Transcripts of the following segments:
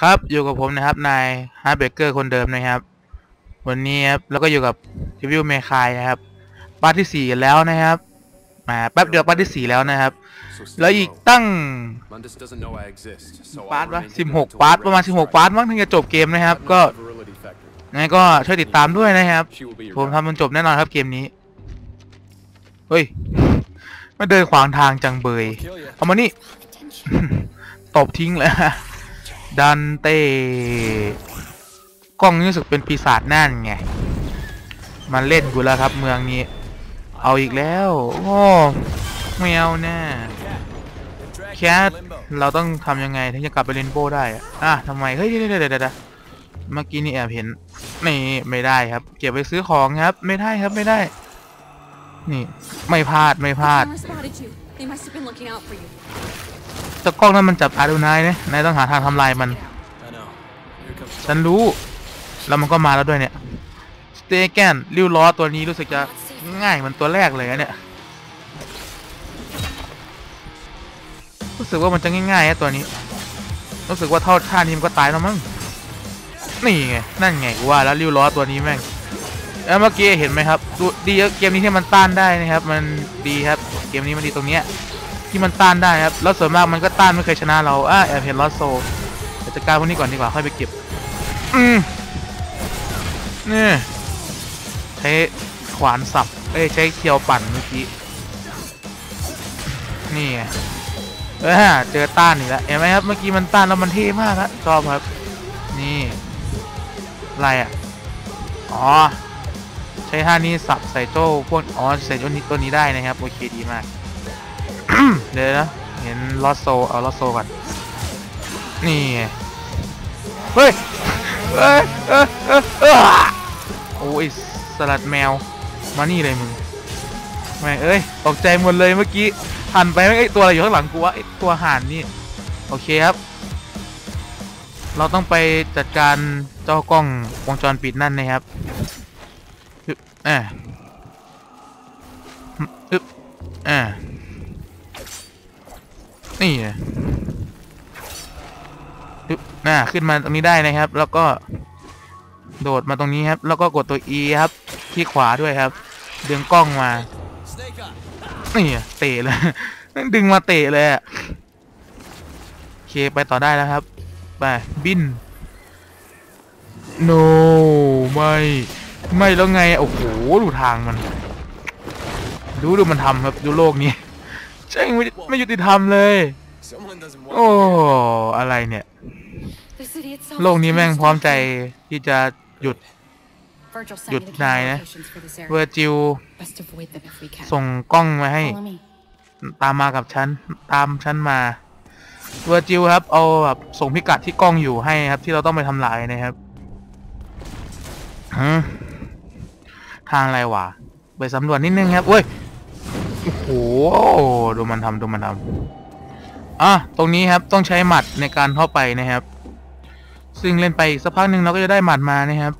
ครับอยู่กับผมนะครับนายฮาร์ดเบเกอร์คนเดิมนะครับ วันนี้ครับแล้วก็อยู่กับรีวิวเมคายนะครับปาร์ทที่สี่กันแล้วนะครับมาแป๊บเดียวปาร์ทที่สี่แล้วนะครับ แล้วอีกตั้ง Mundus doesn't know I exist, so ปาร์ท I'll วะ remain สิบหก hidden ปาร์ท until ประมาณสิบหกปาร์ทมั้งถึงจะจบเกมนะครับ ก็ Have no virility factor. งั้นก็ช่วยติดตามด้วยนะครับ She will be your ผม guide. ทำมันจบแน่นอนครับเกมนี้เฮ้ยมาเดินขวางทางจังเบย Kill ya. เอามานี่ตบทิ้งเลย ดันเต้กล้องนี่รู้สึกเป็นปีศาจนั่นไง มันเล่นกูแล้วครับเมืองนี้ เอาอีกแล้วโอ้ไม่เอาแน่แคทเราต้องทำยังไงถึงจะกลับไปเรนโบว์ได้อะอะทำไม เฮ้ยเดี๋ยวเดี๋ยวเดี๋ยวเดี๋ยวเมื่อกี้นี่แอบเห็น นี่ไม่ได้ครับ เก็บไปซื้อของครับ ไม่ได้ครับไม่ได้ นี่ ไม่พลาดไม่พลาด Camera spotted you. They must have been looking out for you. เจ้ากล้องนั้นมันจับอาดูนายเนี่ยนายต้องหาทางทำลายมัน ฉันรู้ แล้วมันก็มาแล้วด้วยเนี่ย สเตแกนริ้วล้อตัวนี้รู้สึกจะง่ายเหมือนตัวแรกเลยเนี่ย รู้สึกว่ามันจะง่ายๆนะตัวนี้ รู้สึกว่าเท่าท่านี้มันก็ตายแล้วมั้ง นี่ไง นั่นไงกูว่าแล้วริ้วล้อตัวนี้แม่งแล้วเมื่อกี้เห็นไหมครับดูดีอะเกมนี้ที่มันต้านได้นะครับ มันดีครับ เกมนี้มันดีตรงเนี้ย ที่มันต้านได้ครับ แล้วส่วนมากมันก็ต้านไม่เคยชนะเราอะแอบเห็นลอสโซจัดการพวกนี้ก่อนดีกว่าค่อยไปเก็บ อืมนี่ใช้ขวานสับ เอ้ยใช้เคียวปั่นเมื่อกี้ นี่ไงเออเจอต้านอีกแล้วเห็นไหมครับเมื่อกี้มันต้านแล้วมันเท่มากครับชอบครับ นี่อะไรอะ อ๋อ ใช้ท่านี้สับใส่โจ้พวกอ๋อใส่ตัวนี้ตัวนี้ได้นะครับ โอเคดีมาก เดี๋ยวนะเห็นลอสโซเอาลอสโซก่อนนี่เฮ้ยเอ้ยเอ้ยเอ้ยเอ้ยโอ้ยสลัดแมวมานี่เลยมึงแม่เอ้ยตกใจหมดเลยเมื่อกี้หันไปไอ้ตัวอะไรอยู่ข้างหลังกูวะไอ้ตัวห่านนี่โอเคครับ เราต้องไปจัดการเจ้ากล้องวงจรปิดนั่นนะครับอึ๊บอ่าอึ๊บอ่า นี่น่าขึ้นมาตรงนี้ได้นะครับ แล้วก็โดดมาตรงนี้ครับ แล้วก็กดตัว E ครับ ที่ขวาด้วยครับ ดึงกล้องมา นี่เตะเลย ดึงมาเตะเลยอะโอเคไปต่อได้แล้วครับ ไปบิน no ไม่ ไม่แล้วไง โอ้โห ดูทางมัน ดูดูมันทำครับ ดูโลกนี้ ใช่ไม่ไม่ยุติธรรมเลย Someone doesn't โอ้ want อะไรเนี่ย The city itself โลกนี้แม่งพร้อมใจที่จะหยุด Virgil sent หยุด me the นาย camera นะ locations for this เวอ area. ร์จิล Best avoid them if we can. ส่งกล้องมาให้ Follow me. ตามมากับฉัน ตามฉันมาเวอร์จิลครับ เอาแบบส่งพิกัดที่กล้องอยู่ให้ครับ ที่เราต้องไปทำลายนะครับหืมทางอะไรวะไปสำรวจนิดนึงครับเว้ย โอ้โหดูมันทำดูมันทำอะตรงนี้ครับต้องใช้หมัดในการเข้าไปนะครับ ซึ่งเล่นไปอีกสักพักหนึ่งเราก็จะได้หมัดมานะครับ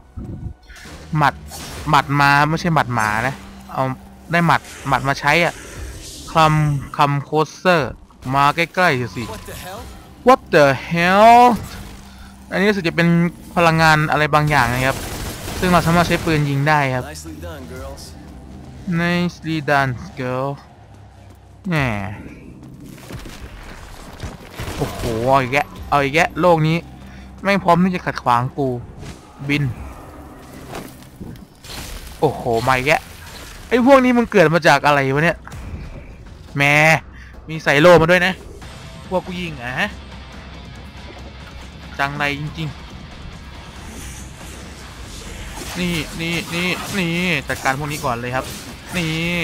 หมัดหมัดมาไม่ใช่หมัดหมานะ เอาได้หมัดหมัดมาใช้อะคลัมคัมโคสเซอร์ มาใกล้ๆสิ What the hell? What the hell อันนี้รู้สึกจะเป็นพลังงานอะไรบางอย่างนะครับ ซึ่งเราสามารถใช้ปืนยิงได้ครับ Nicely done, girl แหมโอ้โหเอาอีกแกะเอาอีกแกะโลกนี้ ไม่งพร้อมที่จะขัดขวางกู บิน โอ้โหไมาอีกแกะไอ้พวกนี้มึงเกิดมาจากอะไรวะเนี่ยแหมมีใส่โลมาด้วยนะ พวกกูยิงอะฮะจังไรจริง ๆ นี่นี่นี่นี่จัดการพวกนี้ก่อนเลยครับ นี่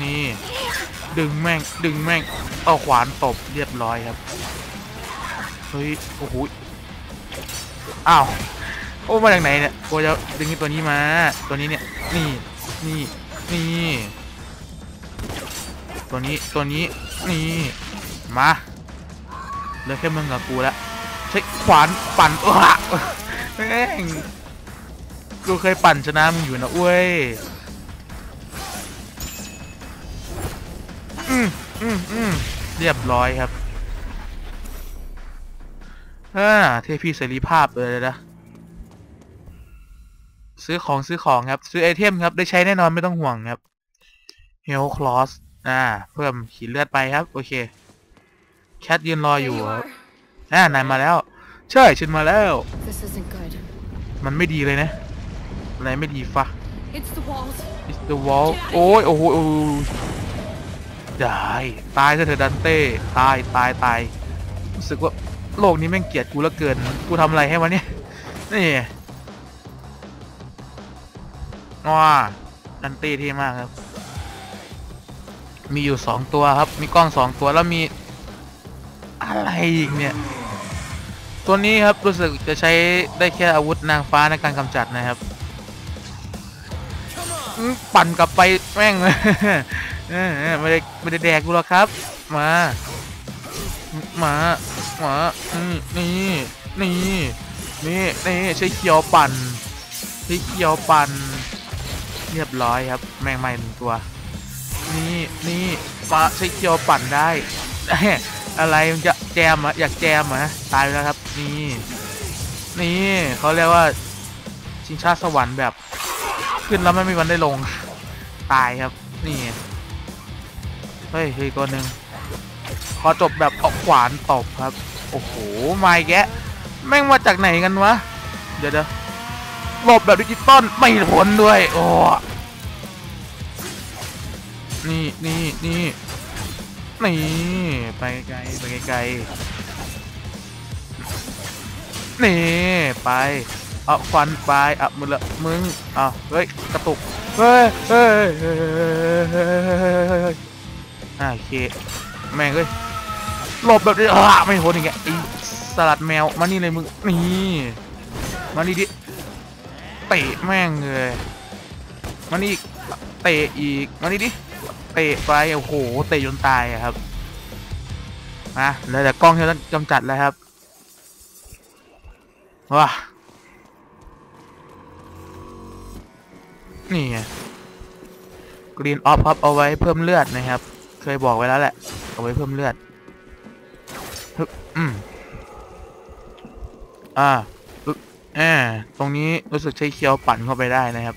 นี่ ดึงแม่ง ดึงแม่ง เอาขวานตบเรียบร้อยครับ เฮ้ย โอ้โห อ้าว โอ้ มาจากไหนเนี่ยกูจะดึงตัวนี้มา ตัวนี้เนี่ย นี่ นี่ นี่ ตัวนี้ ตัวนี้ นี่ มา เหลือแค่มึงกับกูแล้วใช้ขวานปั่นเออแม่ง กูเคยปั่นชนะมึงอยู่นะเว้ยอืมอืมอืมเรียบร้อยครับอ่าเทพีเสรีภาพเลยนะ ซื้อของซื้อของครับ ซื้อไอเทมครับ ได้ใช้แน่นอนไม่ต้องห่วงครับ Hell Cross อ่า เพิ่มขีดเลือดไปครับ โอเค แคทยืนรอ There อยู่ you ครับ are. อ่านายมาแล้ว ใช่ฉันมาแล้ว This isn't good. มันไม่ดีเลยนะ อะไรไม่ดีฟะ It's the walls. It's the wall โอ้ยโอ้โหโอ้โหได้ตายซะเถอะดันเต้ตายตายตายรู้สึกว่าโลกนี้แม่งเกลียดกูเหลือเกิน กูทำอะไรให้วะเนี่ย นี่ว้าดันเต้เท่มากครับ มีอยู่สองตัวครับ มีกล้องสองตัวแล้วมี อะไรอีกเนี่ย ตัวนี้ครับรู้สึกจะใช้ได้แค่อาวุธนางฟ้าในการกำจัดนะครับอื้อ ปั่นกลับไปแม่งเออเออไม่ได้ไม่ได้แดกกูหรอกครับ มา มามานี่นี่นี่นี่ใช้เคียวปั่นใช้เคียวปั่นเรียบร้อยครับ แม่งใหม่หนึ่งตัว นี่นี่มาใช้เคียวปั่นได้ อะไรมันจะแจมอะอยากแจมอะตายไปแล้วครับ นี่ นี่เขาเรียกว่าชิงชาสวรรค์แบบ ขึ้นแล้วไม่มีวันได้ลง ตายครับ นี่ เฮ้ยเฮ้ยตัวหนึ่งขอจบแบบเอาขวานตบครับ โอ้โหมาแกะแม่งมาจากไหนกันวะ เดี๋ยวเดี๋ยวหลบแบบดิจิตอลไม่พ้นด้วย โอ้นี่นี่นี่นี่ไปไกลไปไกลนี่ไป เอาควันไปอะมึงละมึงอะเฮ้ยกระตุกเฮ้ยเฮ้ยเฮ้ยเฮ้ยเฮ้ยเฮ้ยเฮ้ยอะโอเคแม่งเอ้ยหลบแบบนี้อะไม่พ้นอีกแล้วไอ้สลัดแมวมานี่เลยมึงนี่มานี่ดิเตะแม่งเลยมานี่อีกเตะอีกมานี่ดิเตะไปโอ้โหเตะจนตายอะครับมาแล้วแต่กล้องที่เราต้องกำจัดแล้วครับว้า นี่ไงกรีนออฟครับเอาไว้เพิ่มเลือดนะครับ เคยบอกไว้แล้วแหละ เอาไว้เพิ่มเลือดอืมอ่าแอมตรงนี้รู้สึกใช้เคียวปั่นเข้าไปได้นะครับ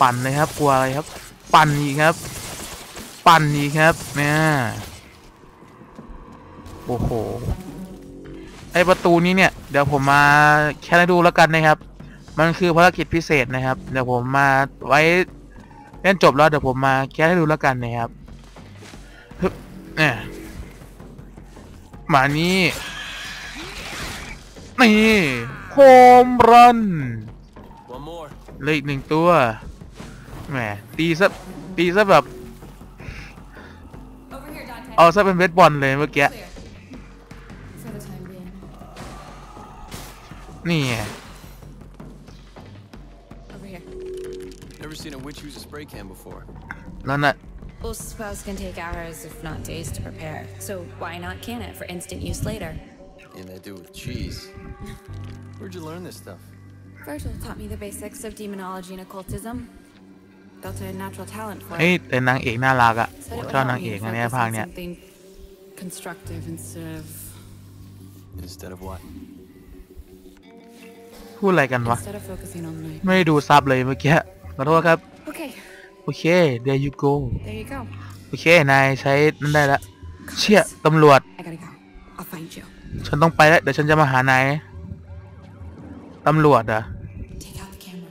ปั่นเลยครับ กลัวอะไรครับ ปั่นอีกครับ ปั่นอีกครับเนี่ยโอ้โหไอประตูนี้เนี่ย เดี๋ยวผมมาแค่ให้ดูแล้วกันนะครับ มันคือภารกิจพิเศษนะครับ เดี๋ยวผมมาไว้เล่นจบแล้วเดี๋ยวผมมาแค่ให้ดูแล้วกันนะครับฮึเนี่ยมานี่นี่โฮมรันเลยอีกหนึ่งตัวแหมตีซะตีซะแบบ เอาซะเป็นเวทบอลเลยเมื่อกี้นี่ seen a witch use a spray can before. แล้วน่ะ Well, spells can take hours, if not days, to prepare. So why not can it for instant use later? And they do with cheese. Where'd you learn this stuff? Virgil taught me the basics of demonology and occultism. Felt I had natural talent for เฮ้ย it. แต่นางเอกน่ารักอะ Said it would ชอบ help นาง me เอก to อันเนี้ย focus ภาค on เนี้ย something constructive instead of Instead of what? พูดอะไรกันวะ instead of focusing on my. ไม่ได้ดูซับเลยเมื่อกี้ ขอโทษครับ Okay, โอเค there you go there you go. โอเคนายใช้นั่นได้ละ เชี่ยตำรวจ I gotta go. I'll find you. ฉันต้องไปแล้ว เดี๋ยวฉันจะมาหานาย ตำรวจเหรอะ Take out the camera.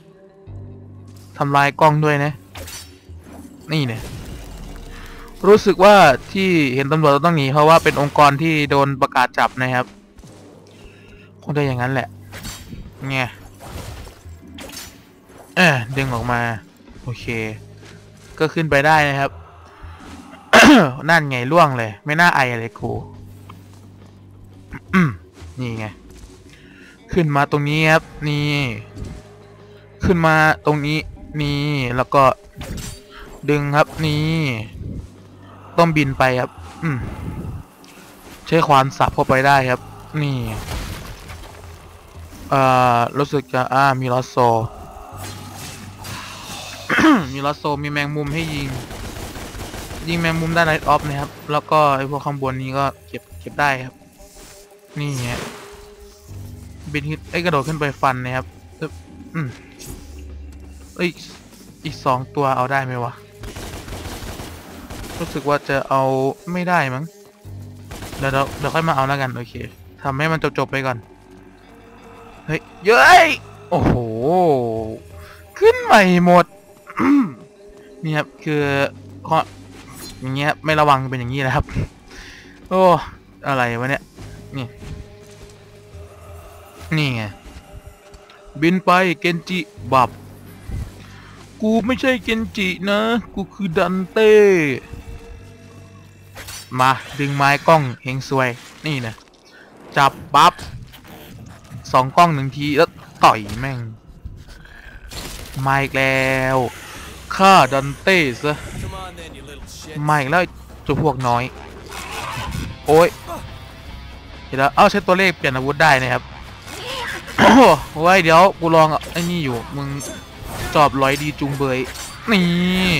ทำลายกล้องด้วยนะ นี่เนี่ย รู้สึกว่าที่เห็นตำรวจต้องหนีเพราะว่าเป็นองค์กรที่โดนประกาศจับนะครับ คงจะอย่างนั้นแหละไงเออดึงออกมา โอเค ก็ขึ้นไปได้นะครับ นั่นไงล่วงเลย ไม่น่าไออะไรครูนี่ไง ขึ้นมาตรงนี้ครับ นี่ ขึ้นมาตรงนี้ นี่ แล้วก็ ดึงครับ นี่ ต้องบินไปครับ อืมใช้ควานสับเข้าไปได้ครับ นี่ เอ่อ รู้สึกจะ อ่า มีลอสโซ มีลอสโซมีแมงมุมให้ยิง ยิงแมงมุมได้ไลท์ออฟนะครับ แล้วก็ไอพวกข้างบนนี้ก็เก็บเก็บได้ครับ นี่ฮะบินขึ้นไอกระโดดขึ้นไปฟันนะครับอืมเอ้ยอีกสองตัวเอาได้ไหมวะ รู้สึกว่าจะเอาไม่ได้มั้ง เดี๋ยวเราเดี๋ยวค่อยมาเอาแล้วกัน โอเคทำให้มันจบๆไปก่อน เฮ้ย เย้ย โอ้โห ขึ้นใหม่หมด นี่ครับคือเพราอย่างเงี้ยไม่ระวังเป็นอย่างนี้แหละครับ โอ้อะไรวะเนี่ยนี่นี่ไงบินไปเกนจิบับ กูไม่ใช่เกนจินะ กูคือดันเต้ มาดึงไม้กล้องเฮงซวย นี่นะจับปั๊บสองกล้องหนึ่งทีแล้วต่อยแม่ง มาอีกแล้ว ฆ่าดันเต้ซะมาอีกแล้วไอ้เตัวพวกน้อย โอ้ยเห็นแล้วเอ้าใช้ตัวเลขเปลี่ยนอาวุธได้นะครับโอ้โหไว้ยเดี๋ยวกูลองไอ้นี่อยู่มึงจอบร้อยดีจุงเบยนี่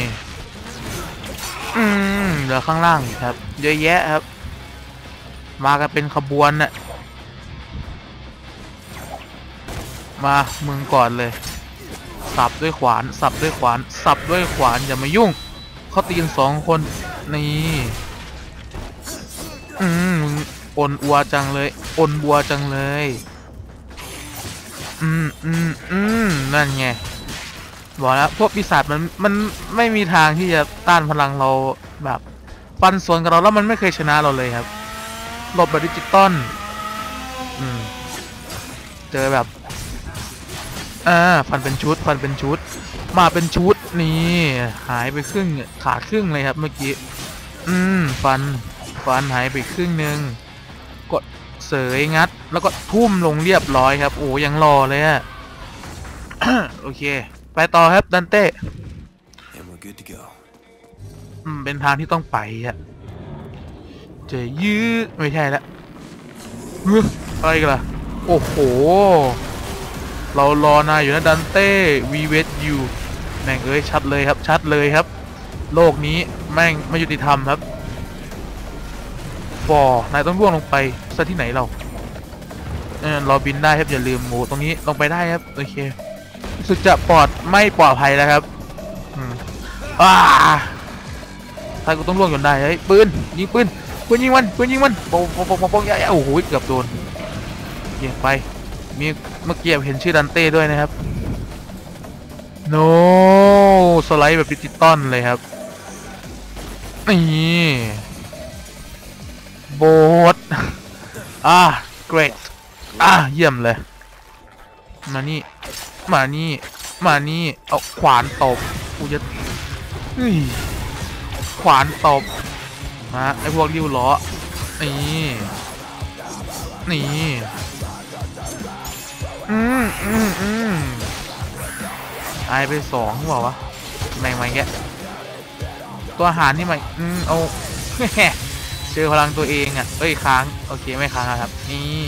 อืมเหลือข้างล่างครับ เยอะแยะครับ มากันเป็นขบวนน่ะมามึงก่อนเลย สับด้วยขวาน สับด้วยขวาน สับด้วยขวานอย่ามายุ่งเขาตีกันสองคนนี่อืมอนอัวจังเลยอ่อนบัวจังเลย อืมอืมอืมนั่นไงบอกแล้วพวกปีศาจมันมันไม่มีทางที่จะต้านพลังเราแบบฟันสวนกับเราแล้วมันไม่เคยชนะเราเลยครับหลบแบบดิจิตอลอืมเจอแบบ อ่าฟันเป็นชุดฟันเป็นชุด มาเป็นชุดนี่หายไปครึ่งขาดครึ่งเลยครับเมื่อกี้อืมฟันฟันหายไปครึ่งหนึ่งกดเสยงัด แล้วก็ทุ่มลงเรียบร้อยครับ โอ้ยังรอเลยอะโอเค ไปต่อครับดันเต้ And we're good to go. อืมเป็นทางที่ต้องไปอะจะยื้อไม่ใช่ละเฮ้ยอะไรกันล่ะ โอ้โห เรารอนายอยู่นะดันเต้วีเวทยูแม่งเอ้ยชัดเลยครับชัดเลยครับ โลกนี้แม่งไม่ยุติธรรมครับฟอร์นายต้องร่วงลงไปซะที่ไหนเราเออเราบินได้ครับอย่าลืมหมูตรงนี้ลงไปได้ครับโอเคสึกจะปลอดไม่ปลอดภัยแล้วครับอืมอ่าถ้ากูต้องร่วงจนได้เฮ้ยปืนยิงปืนปืนยิงมันปืนยิงมันโปงโปงโปงโปงโปงยะโอ้โหเกือบโดนเกียไป มีเมื่อกี้เห็นชื่อดันเต้ด้วยนะครับ โนสไลด์แบบดิจิตอลเลยครับ นี่โบสอ่า great อ่าเยี่ยมเลย มานี่ มานี่ มานี่ เอาขวานตบกูจะเฮ้ยขวานตบ มาไอพวกริ้วล้อ นี่ นี่ อืมอืมอืมตายไปสองบอกวะแม่งมาแกะตัวอาหารนี่มันอืมเอาเจอพลังตัวเองอะเอ้ยค้างโอเคไม่ค้างครับ นี่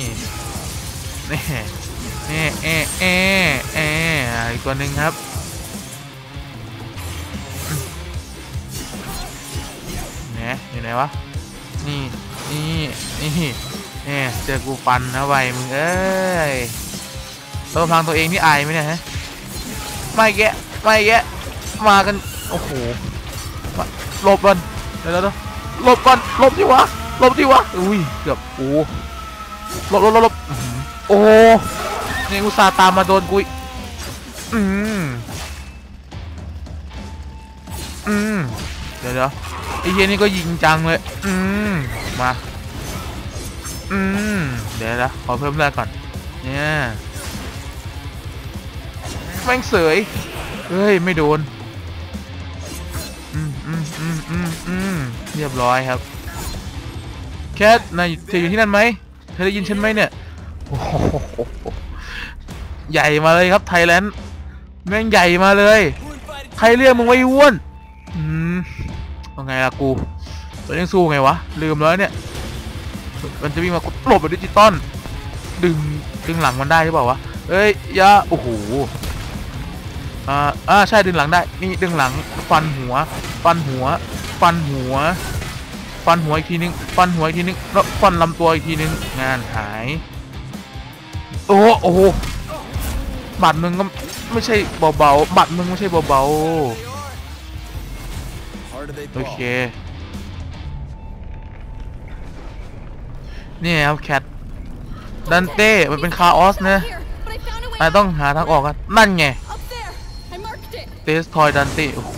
นี่นี่เอเอเอออีกตัวหนึ่งครับเนี่ยอยู่ไหนวะนี่นี่นี่นี่เจอกูฟันนะไวมึงเอ้ย ตัวพลังตัวเองนี่อายไหมเนี่ยฮะไม่แกะไม่แกะมากันโอ้โหมาหลบก่อนเดี๋ยวเดี๋ยวหลบก่อนหลบดิวะหลบดิวะอุ้ยเกือบโอ้หลบหลบหลบหลบอื้อหือโอ้นี่อุตส่าห์ตามมาโดนกุยอืมอืมเดี๋ยวเดี๋ยวไอ้เฮียนี่ก็ยิงจังเลยอืมมาอืมเดี๋ยวนะขอเพิ่มเลือดก่อนเนี่ย แม่งเสยเฮ้ย ไม่โดน อืมอืมอืมอืมอืมเรียบร้อยครับ แคทนายเธออยู่ที่นั่นไหม เธอได้ยินฉันไหมเนี่ย โอ้โห ใหญ่มาเลยครับไทยแลนด์ แม่งใหญ่มาเลย ใครเรียกมึงไว้อ้วน อืมว่าไงล่ะกูตัวยังสู้ไงวะ ลืมแล้วเนี่ย มันจะวิ่งมาหลบแบบดิจิตอลดึง ดึงหลังมันได้หรือเปล่าวะ เอ้ยยาโอ้โห อ่าอ่าใช่ดึงหลังได้ นี่ดึงหลัง ฟันหัว ฟันหัว ฟันหัว ฟันหัวอีกทีนึง ฟันหัวอีกทีนึง แล้วฟันลำตัวอีกทีนึง งานหาย โอ้โอ้โหหมัดมึงก็ไม่ใช่เบาๆหมัดมึงไม่ใช่เบา Harder they ๆโอ fall. เค นี่ครับแคทดันเต้ มันเป็นคาออสนะ Here, but I found a way นายต้องหาทางออกกันนั่นไง up there. I เตสทอยดันเต้โอ้โห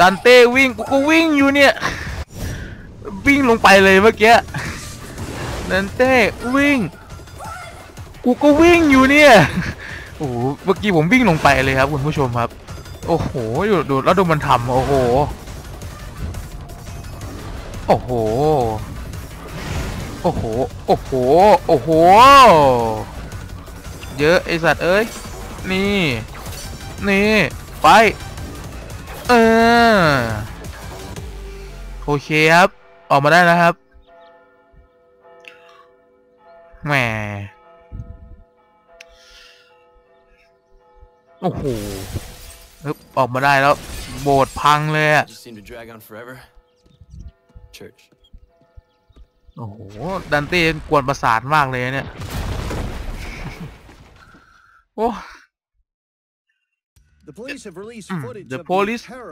ดันเต้วิ่งกูก็วิ่งอยู่เนี่ย วิ่งลงไปเลยเมื่อกี้ ดันเต้วิ่ง กูก็วิ่งอยู่เนี่ย โอ้โห เมื่อกี้ผมวิ่งลงไปเลยครับคุณผู้ชมครับ โอ้โหดูดูแล้วดูมันทำโอ้โห โอ้โห โอ้โห โอ้โห โอ้โห เยอะไอสัตว์เอ้ย นี่ นี่ ไป เออ โอเคครับ ออกมาได้แล้วครับ แหม โอ้โหฮึบออกมาได้แล้ว โบสถ์พังเลยอะ Just seem to drag on forever. Church. โอ้โห ดันเต้กวนประสาทมากเลยเนี่ย โอ้ The police have released อืม footage The of police terrorists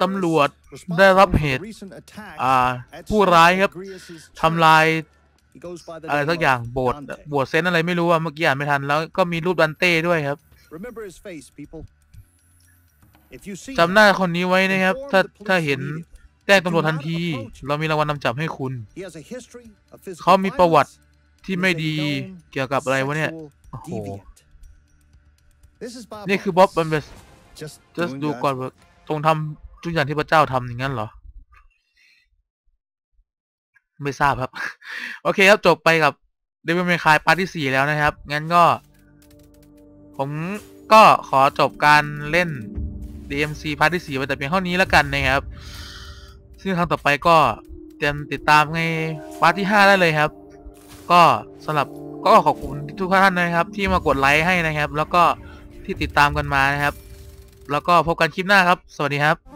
ตำรวจ responsible ได้รับ for เห the ตุ recent attack อ่า at ผู้ร้ายครับ St. Agrius' ทำลาย He goes by the อะไร name สักอย่าง of โบสถ์ Dante. โบสถ์เซนต์อะไรไม่รู้อะเมื่อกี้อ่านไม่ทันแล้วก็มีรูปดันเต้ด้วยครับ Remember his face, people. If you see จำหน้าคนนี้ไว้นะครับ ถ้าถ้าเห็น immediately. แจ้งตำรวจทันที เรามีรางวัลนำจับให้คุณ He has a history of physical เขามีประวัติ violence. ที่ He is ไม่ a ดี known เกี่ยวกับอะไรวะเนี่ย sexual โอ้โห deviant. This is Bob นี่คือบ๊อบบัน Ross. เบส Just just doing ดู God's ก่อน work. ว่าตรงทำทุกอย่างที่พระเจ้าทำอย่างนั้นเหรอ ไม่ทราบครับ โอเคครับจบไปกับ Devil May Cry พาร์ทที่สี่แล้วนะครับ งั้นก็ ผมก็ขอจบการเล่น DMC พาร์ทที่สี่ไปแต่เพียงเท่านี้แล้วกันนะครับ ซึ่งครั้งต่อไปก็เตรียมติดตามในพาร์ทที่ห้าได้เลยครับ ก็สำหรับก็ขอบคุณทุกท่านนะครับ ที่มากดไลค์ให้นะครับ แล้วก็ที่ติดตามกันมานะครับ แล้วก็พบกันคลิปหน้าครับ สวัสดีครับ